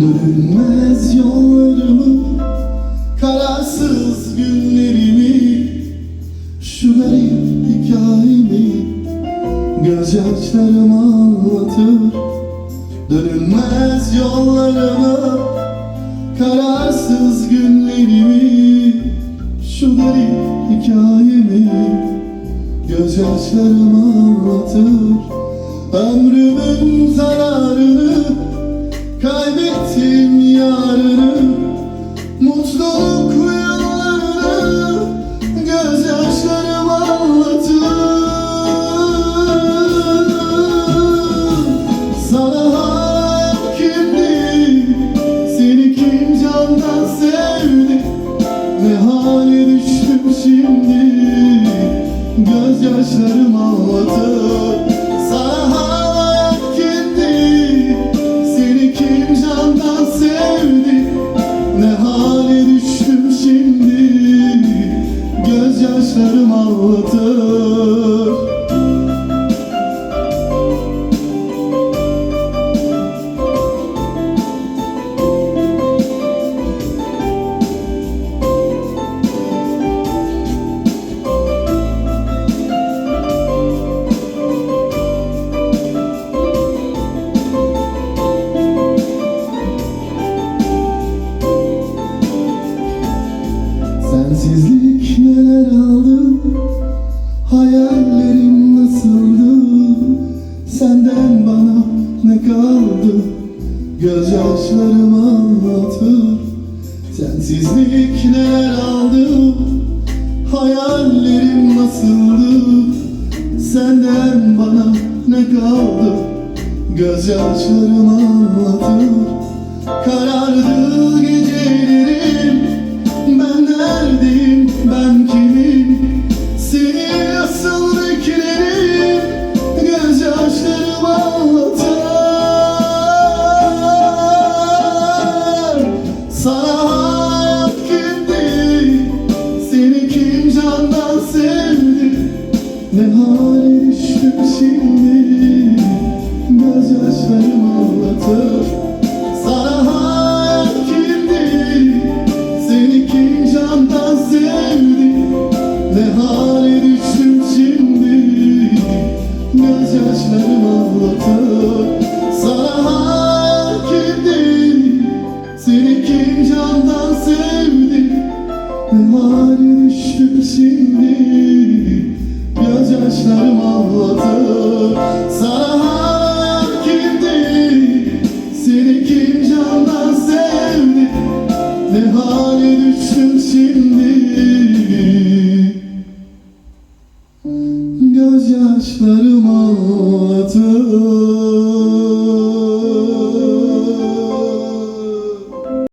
Dönmez yollarımı Kararsız günlerimi. Şu garip hikayemi Gözyaşlarım anlatır. Dönülmez yollarımı Kararsız günlerimi. Şu garip hikayemi Gözyaşlarım anlatır. Ömrümün zararını hale düştüm şimdi. Gözyaşlarım anlatır Sensizlik neler aldı? Hayallerim nasıldı? Senden bana ne kaldı? Gözyaşlarım anlatır. Sensizlik neler aldı? Hayallerim nasıldı? Senden bana ne kaldı? Gözyaşlarım anlatır Ne hale düştüm şimdi? Gözyaşlarım anlatır Sana hayat kimdi? Seni kim candan sevdi. Ne hale düştüm şimdi? Gözyaşlarım anlatır Sana gözlerim ağladı Sana hayat kimdi? Seni kim candan sevdi? Ne hale düştüm şimdi? Gözyaşlarım ağladı.